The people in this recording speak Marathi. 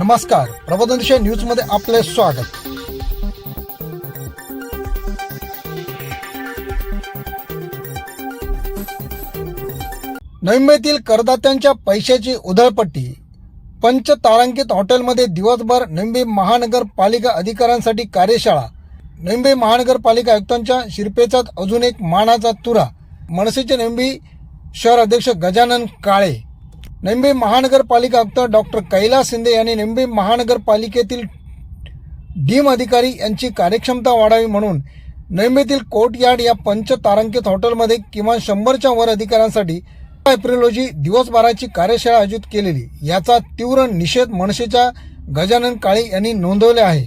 नमस्कार. प्रबोधनशय न्यूजमध्ये आपले स्वागत. नवी मुंबईतील करदात्यांच्या पैशाची उधळपट्टी. पंच तारांकित हॉटेलमध्ये दिवसभर नवी मुंबई महानगरपालिका अधिकाऱ्यांसाठी कार्यशाळा. नवी मुंबई महानगरपालिका आयुक्तांच्या शिरपेचात अजून एक मानाचा तुरा. मनसेचे नवी मुंबई शहर अध्यक्ष गजानन काळे. नवी महानगरपालिका आयुक्त डॉक्टर कैलास शिंदे यांनी नवी महानगरपालिकेतील डीम अधिकारी यांची कार्यक्षमता वाढावी म्हणून नवी कोर्टयार्ड या पंच तारांकित हॉटेलमध्ये किमान शंभरच्या वर अधिकाऱ्यांसाठी एप्रिल रोजी दिवसभराची कार्यशाळा आयोजित केलेली. याचा तीव्र निषेध मनसेच्या गजानन काळे यांनी नोंदवले आहे.